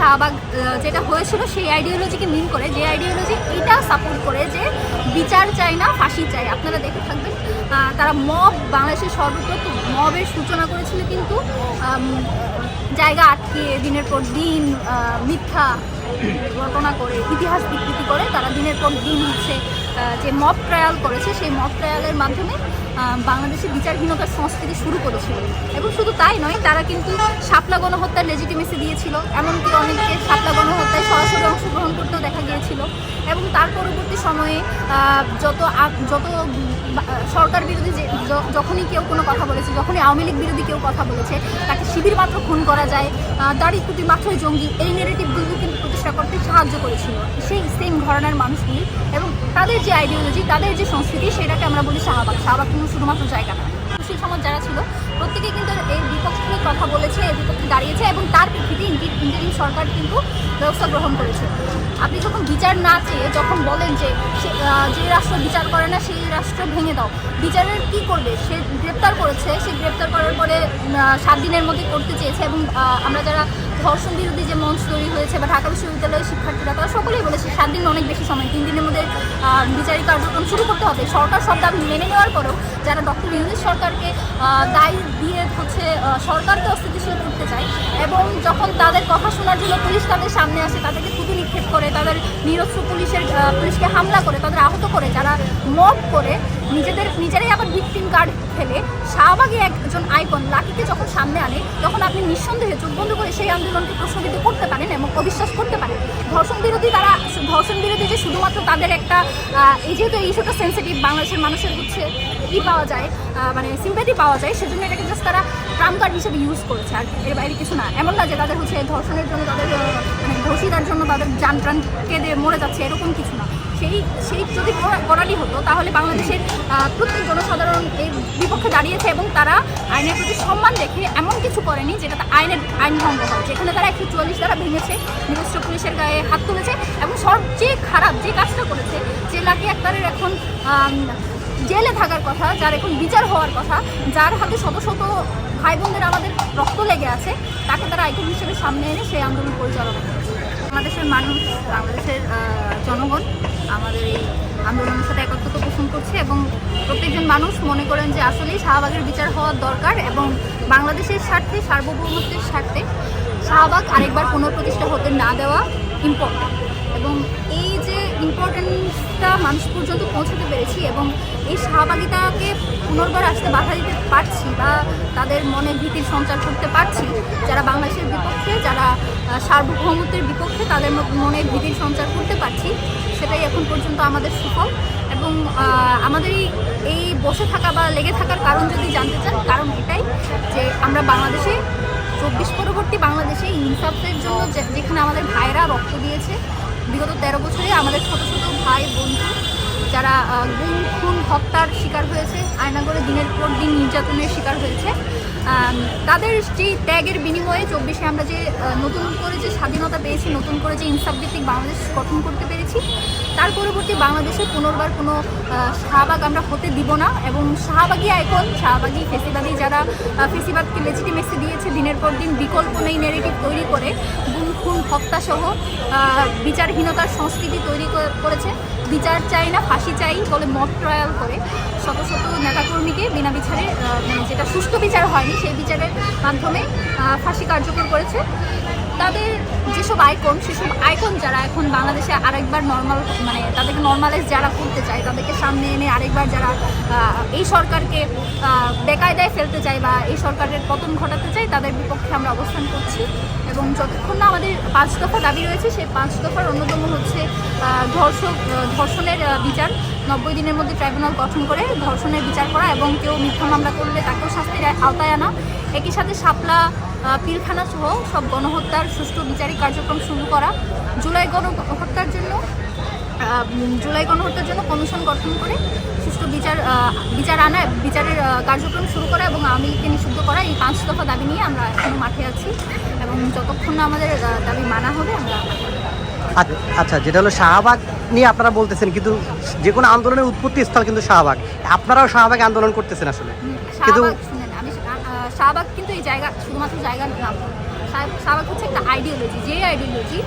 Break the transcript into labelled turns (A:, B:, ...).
A: শাহবাগ যেটা হয়েছিল সেই আইডিওলজিকে মিন করে, যে আইডিওলজি এটা সাপোর্ট করে যে বিচার চাই না, ফাঁসি চাই আপনারা দেখে থাকবেন তারা মব বাংলাদেশের সর্বপ্রথম মবের সূচনা করেছিল কিন্তু জায়গা আটকে দিনের পর দিন মিথ্যা ঘটনা করে, ইতিহাস বিকৃতি করে তারা দিনের পর দিন হচ্ছে যে মব ট্রায়াল করেছে, সেই মব ট্রায়ালের মাধ্যমে বাংলাদেশে বিচারহীনতার সংস্কৃতি শুরু করেছিল। এবং শুধু তাই নয়, তারা কিন্তু শাপলা গণহত্যার লেজিটিমেসি দিয়েছিল, এমনকি অনেককে শাপলা গণহত্যায় সরাসরি অংশগ্রহণ করতেও দেখা গিয়েছিল। এবং তার পরবর্তী সময়ে যত যত সরকার বিরোধী যে যখনই কেউ কোনো কথা বলেছে, যখনই আওয়ামী লীগ বিরোধী কেউ কথা বলেছে, তাকে শিবির মাত্র খুন করা যায়। দাড়ি কুটি মাত্রই জঙ্গি, এই নেগেটিভগুলো কিন্তু প্রতিষ্ঠা করতে সাহায্য করেছিল। সেই সেম ঘরানার মানুষগুলি এবং তাদের যে আইডিওলজি তাদের যে সংস্কৃতি, সেটাকে আমরা বলি শাহবাগ। শাহবাগ কিন্তু শুধুমাত্র জায়গা না। সেই সমাজ যারা ছিল, প্রত্যেকে কিন্তু এই বিপক্ষে কথা বলেছে, এর বিপক্ষে দাঁড়িয়েছে এবং তার প্রেক্ষিতে ইন্টারিম সরকার কিন্তু ব্যবস্থা গ্রহণ করেছে। আপনি যখন বিচার না চেয়ে যখন বলেন যে যে রাষ্ট্র বিচার করে না, সেই রাষ্ট্র ভেঙে দাও। বিচারের কি করবে? সে গ্রেপ্তার করেছে, সে গ্রেপ্তার করার পরে সাত দিনের মধ্যে করতে চেয়েছে এবং আমরা যারা ধর্ষণ বিরোধী যে মঞ্চ তৈরি হয়েছে বা ঢাকা বিশ্ববিদ্যালয়ের শিক্ষার্থীরা, তারা সকলেই বলেছে সাত দিন অনেক বেশি সময়, তিন দিনের মধ্যে বিচারিক কার্যক্রম শুরু করতে হবে। সরকার সব দাবি মেনে নেওয়ার পরেও যারা ডক্টর ইউনিস সরকারকে দায়ী দিয়ে হচ্ছে সরকারকে অস্থিতিশীল করতে চায় এবং যখন তাদের কথা শোনার জন্য পুলিশ তাদের সামনে আসে, তাদেরকে থুতু নিক্ষেপ করে, তাদের নিরস্ত্র পুলিশের পুলিশকে হামলা করে, তাদের আহত করে, যারা মব করে নিজেদের, নিজেরাই আবার ভিকটিম কার্ড ফেলে শাহবাগে একজন আইকন লাকিকে যখন সামনে আনে, তখন আপনি নিঃসন্দেহে চোখ বন্ধ করে সেই আন্দোলনকে প্রশ্নবিদ্ধ করতে পারেন এবং অবিশ্বাস করতে পারেন। ধর্ষণ বিরোধী তারা ধর্ষণ বিরোধী যে শুধুমাত্র তাদের একটা এই যেহেতু এই ইস্যুটা সেন্সিটিভ বাংলাদেশের মানুষের হচ্ছে ই পাওয়া যায় মানে সিম্পেথি পাওয়া যায়, সেজন্য এটাকে জাস্ট তারা ট্রাম কার্ড হিসেবে ইউজ করেছে। আর এর বাইরে কিছু না। এমন না যে তাদের হচ্ছে ধর্ষণের জন্য তাদের মানে ধর্ষিতার জন্য তাদের যান প্রাণ কেঁদে মরে যাচ্ছে, এরকম কিছু না। সেই সেই যদি করা- করারই হতো, তাহলে বাংলাদেশের প্রত্যেক জনসাধারণ এর বিপক্ষে দাঁড়িয়েছে এবং তারা আইনের প্রতি সম্মান রেখে এমন কিছু করেনি যেটাতে আইনের আইন ভঙ্গ হয়। যেখানে তারা একশো চুয়াল্লিশ দ্বারা ভেঙেছে নিরস্ত্র পুলিশের গায়ে হাত তুলেছে এবং সবচেয়ে খারাপ যে কাজটা করেছে যে লাকি আক্তারের এখন জেলে থাকার কথা, যার এখন বিচার হওয়ার কথা, যার হাতে শত শত ভাই বোনদের আমাদের রক্ত লেগে আছে, তাকে তারা আইকন হিসেবে সামনে এনে সেই আন্দোলন পরিচালনা করেছে। বাংলাদেশের মানুষ, বাংলাদেশের জনগণ আমাদের এই আন্দোলনের সাথে একত্রতা পোষণ করছে এবং প্রত্যেকজন মানুষ মনে করেন যে আসলেই শাহবাগের বিচার হওয়ার দরকার এবং বাংলাদেশের স্বার্থে, সার্বভৌমত্বের স্বার্থে শাহবাগ আরেকবার পুনঃপ্রতিষ্ঠা হতে না দেওয়া ইম্পর্টেন্ট এবং এই যে ইম্পর্টেন্সটা মানুষ পর্যন্ত পৌঁছাতে পেরেছি এবং এই শাহবাগিতাকে পুনর্বার আসতে বাধা দিতে পারছি বা তাদের মনে ভীতির সঞ্চার করতে পারছি। যারা বাংলাদেশের বিপক্ষে, যারা সার্বভৌমত্বের বিপক্ষে তাদের মনে ভীতির সঞ্চার করতে পারছি। সেটাই এখন পর্যন্ত আমাদের সুফল এবং আমাদের এই বসে থাকা বা লেগে থাকার কারণ যদি জানতে চান, কারণ এটাই যে আমরা বাংলাদেশে, চব্বিশ পরবর্তী বাংলাদেশে ইনসাফের জন্য যেখানে আমাদের ভাইরা রক্ত দিয়েছে বিগত তেরো বছরে আমাদের ছোট ছোট ভাই বন্ধু যারা গুম, খুন, হত্যার শিকার হয়েছে আয়নাগরে দিনের পর দিন নির্যাতনের শিকার হয়েছে। তাদের যে ত্যাগের বিনিময়ে চব্বিশে আমরা যে নতুন করে যে স্বাধীনতা পেয়েছি, নতুন করে যে ইনসাফ ভিত্তিক বাংলাদেশ গঠন করতে পেরেছি, তার পরবর্তী বাংলাদেশে পুনর্বার কোনো শাহবাগ আমরা হতে দিব না এবং শাহবাগী আইকন শাহবাগী ফেসিবাদী যারা ফেসিবাদকে লেজিটিমেসি দিয়েছে, দিনের পর দিন বিকল্প নেই নেগেটিভ তৈরি করে, গুম, খুন, হত্যাসহ বিচারহীনতার সংস্কৃতি তৈরি করে- করেছে। বিচার চাই না ফাঁসি চাই বলে মব ট্রায়াল করে শত শত নেতাকর্মীকে বিনা বিচারে মানে যেটা সুষ্ঠু বিচার হয়নি, সেই বিচারের মাধ্যমে ফাঁসি কার্যকর করেছে। তাদের যেসব আইকন, সেসব আইকন যারা এখন বাংলাদেশে আরেকবার নর্মাল মানে তাদেরকে নর্মালাইজ যারা করতে চায়, তাদেরকে সামনে এনে আরেকবার যারা এই সরকারকে বেকায়দায় ফেলতে চায় বা এই সরকারের পতন ঘটাতে চায়, তাদের বিপক্ষে আমরা অবস্থান করছি। এবং যতক্ষণ না আমাদের পাঁচ দফা দাবি রয়েছে, সেই পাঁচ দফার অন্যতম হচ্ছে ধর্ষক ধর্ষণের বিচার। নব্বই দিনের মধ্যে ট্রাইব্যুনাল গঠন করে ধর্ষণের বিচার করা এবং কেউ মিথ্যা মামলা করলে তাকেও শাস্তির আওতায় আনা। একই সাথে শাপলা পিলখানা সহ সব গণহত্যার সুষ্ঠু বিচারিক কার্যক্রম শুরু করা। জুলাই গণহত্যার জন্য জুলাই গণহত্যার জন্য কমিশন গঠন করে সুষ্ঠু বিচার বিচার আনা বিচারের কার্যক্রম শুরু করা এবং আওয়ামী লীগকে নিষিদ্ধ করা এই পাঁচ দফা দাবি নিয়ে আমরা এখনও মাঠে আছি এবং যতক্ষণ না আমাদের দাবি মানা হবে আমরা
B: আচ্ছা- আচ্ছা যেটা হলো শাহবাগ নিয়ে আপনারা বলতেছেন কিন্তু যে কোনো আন্দোলনের উৎপত্তি স্থল কিন্তু শাহবাগ। আপনারাও শাহবাগে আন্দোলন করতেছেন আসলে। কিন্তু
A: শাহবাগ আমি শাহবাগ কিন্তু এই জায়গা শুধুমাত্র জায়গার নাম শাহবাগ শাহবাগ হচ্ছে একটা আইডিওলজি যে আইডিওলজি